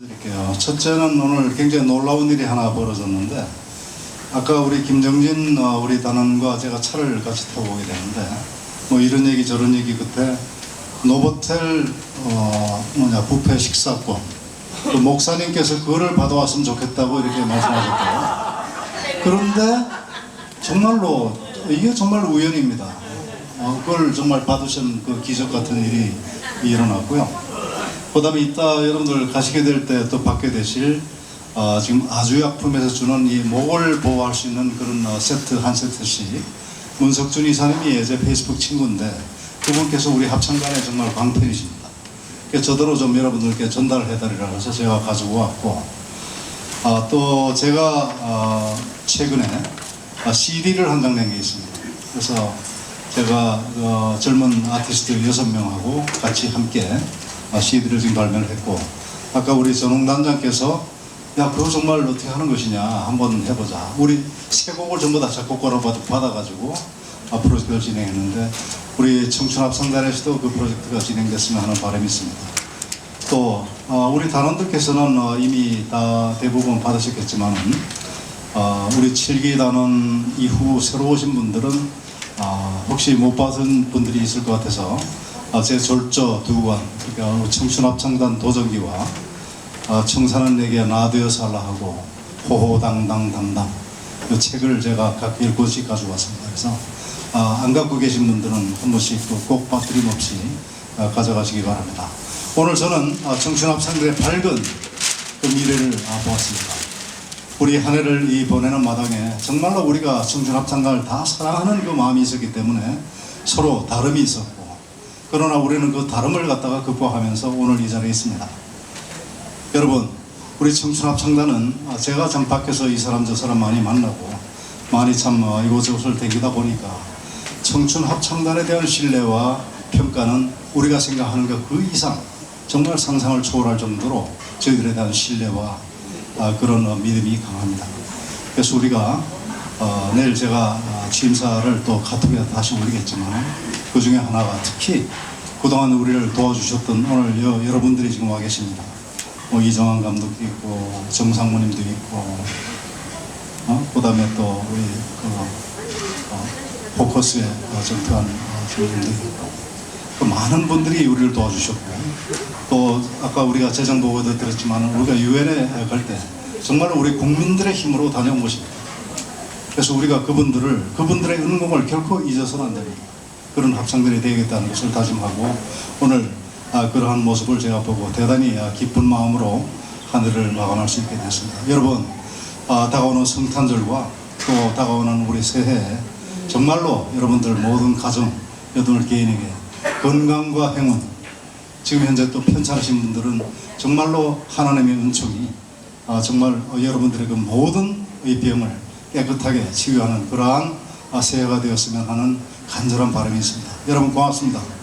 드릴게요. 첫째는 오늘 굉장히 놀라운 일이 하나 벌어졌는데 아까 우리 김정진 어, 우리 단원과 제가 차를 같이 타고 오게 되는데 뭐 이런 얘기 저런 얘기 끝에 노보텔 어 뭐냐 부페 식사권 그 목사님께서 그거를 받아왔으면 좋겠다고 이렇게 말씀하셨고요. 그런데 정말로 이게 정말 우연입니다. 어, 그걸 정말 받으신 그 기적 같은 일이 일어났고요. 그 다음에 이따 여러분들 가시게 될 때 또 받게 되실 어, 지금 아주약품에서 주는 이 목을 보호할 수 있는 그런 어, 세트 한 세트씩 문석준 이사님이 제 페이스북 친구인데 그분께서 우리 합창단의 정말 광팬이십니다. 그래서 저대로 좀 여러분들께 전달해드리라고 해서 제가 가지고 왔고 아, 또 제가 어, 최근에 CD를 한 장 낸 게 있습니다. 그래서 제가 어, 젊은 아티스트 여섯 명하고 같이 함께 아, CD를 지금 발매를 했고 아까 우리 전홍 단장께서 야 그거 정말 어떻게 하는 것이냐 한번 해보자. 우리 세 곡을 전부 다 작곡가로 받- 받아가지고 아, 프로젝트를 진행했는데 우리 청춘합성단에서도 그 프로젝트가 진행됐으면 하는 바람이 있습니다. 또 어, 우리 단원들께서는 어, 이미 다 대부분 받으셨겠지만은 어, 우리 7기 단원 이후 새로 오신 분들은 아, 혹시 못 받은 분들이 있을 것 같아서 아, 제 졸저 두관 그러니까 청춘합창단 도전기와 아, 청산은 내게 나되어서 하라 하고 호호당당당당 이 책을 제가 각 10권씩 가지고 왔습니다. 그래서 아, 안 갖고 계신 분들은 한 번씩 또꼭 빠뜨림 없이 아, 가져가시기 바랍니다. 오늘 저는 아, 청춘합창단의 밝은 그 미래를 아, 보았습니다. 우리 한 해를 이 보내는 마당에 정말로 우리가 청춘합창단을 다 사랑하는 그 마음이 있었기 때문에 서로 다름이 있었고 그러나 우리는 그 다름을 갖다가 극복하면서 오늘 이 자리에 있습니다. 여러분 우리 청춘 합창단은 아, 제가 참 밖에서 이 사람 저 사람 많이 만나고 많이 참 어, 이곳저곳을 다니다 보니까 청춘 합창단에 대한 신뢰와 평가는 우리가 생각하는 것 그 이상 정말 상상을 초월할 정도로 저희들에 대한 신뢰와 아, 그런 어, 믿음이 강합니다. 그래서 우리가 어, 내일 제가 아, 취임사를 또 카톡에 다시 올리겠지만 그 중에 하나가 특히 그동안 우리를 도와주셨던 오늘 여, 여러분들이 지금 와 계십니다. 뭐 이정환 감독도 있고 정상무님도 있고 어? 그다음에 또 우리 그, 어, 포커스의 어, 정태환 어, 선생님도 있고 그 많은 분들이 우리를 도와주셨고 또 아까 우리가 재정 보고도 드렸지만 우리가 유엔에 갈 때 정말 우리 국민들의 힘으로 다녀온 것입니다. 그래서 우리가 그분들을 그분들의 은공을 결코 잊어서는 안 됩니다. 그런 합창단이 되겠다는 것을 다짐하고 오늘 아, 그러한 모습을 제가 보고 대단히 아, 기쁜 마음으로 한 해를 마감할 수 있게 됐습니다. 여러분 아, 다가오는 성탄절과 또 다가오는 우리 새해 정말로 여러분들 모든 가정 여덟 개인에게 건강과 행운 지금 현재 또 편찮으신 분들은 정말로 하나님의 은총이 아, 정말 어, 여러분들의 그 모든 의 병을 깨끗하게 치유하는 그러한 아, 새해가 되었으면 하는 간절한 바람이 있습니다. 여러분 고맙습니다.